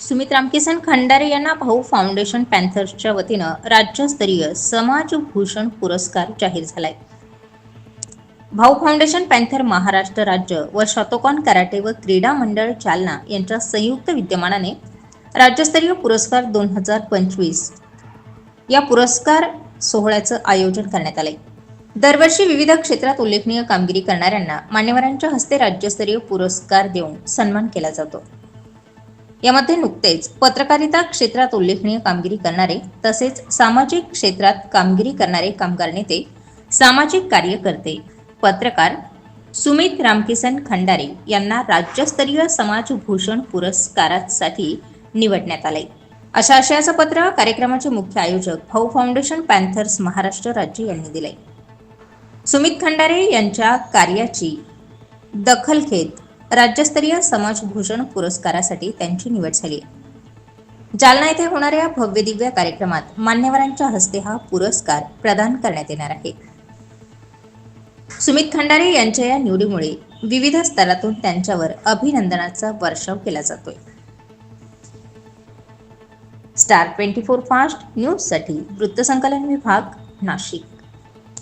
सुमित रामकिसन खंडारे यांना भाऊ फाउंडेशन पॅन्थर्सच्या वतीनं राज्यस्तरीय समाजभूषण पुरस्कार जाहीर झालाय. भाऊ फाउंडेशन पॅन्थर महाराष्ट्र राज्य व शतोकॉन कराटे व क्रीडा मंडळ चालना यांच्या संयुक्त विद्यमानाने राज्यस्तरीय पुरस्कार दोन हजार पंचवीस या पुरस्कार सोहळ्याचं आयोजन करण्यात आलंय. दरवर्षी विविध क्षेत्रात उल्लेखनीय कामगिरी करणाऱ्यांना मान्यवरांच्या हस्ते राज्यस्तरीय पुरस्कार देऊन सन्मान केला जातो. यामध्ये नुकतेच पत्रकारिता क्षेत्रात उल्लेखनीय कामगिरी करणारे तसेच सामाजिक क्षेत्रात कामगिरी करणारे कामगार नेते सामाजिक कार्यकर्ते पत्रकार सुमित रामकिसन खंडारे यांना राज्यस्तरीय समाजभूषण पुरस्कारासाठी निवडण्यात आले. अशा आशयाचं पत्र कार्यक्रमाचे मुख्य आयोजक भाऊ फाउंडेशन पॅन्थर्स महाराष्ट्र राज्य यांनी दिले सुमित खंडारे यांच्या कार्याची दखल घेत राज्यस्तरीय समाजभूषण पुरस्कारासाठी त्यांची निवड झाली. जालना येथे होणाऱ्या भव्य दिव्य कार्यक्रमात मान्यवरांच्या हस्ते हा पुरस्कार प्रदान करण्यात येणार आहे. सुमित खंडारे यांच्या या निवडीमुळे विविध स्तरातून त्यांच्यावर अभिनंदनाचा वर्षाव केला जातोय. स्टार ट्वेंटी फोर फास्ट न्यूजसाठी वृत्तसंकलन विभाग नाशिक.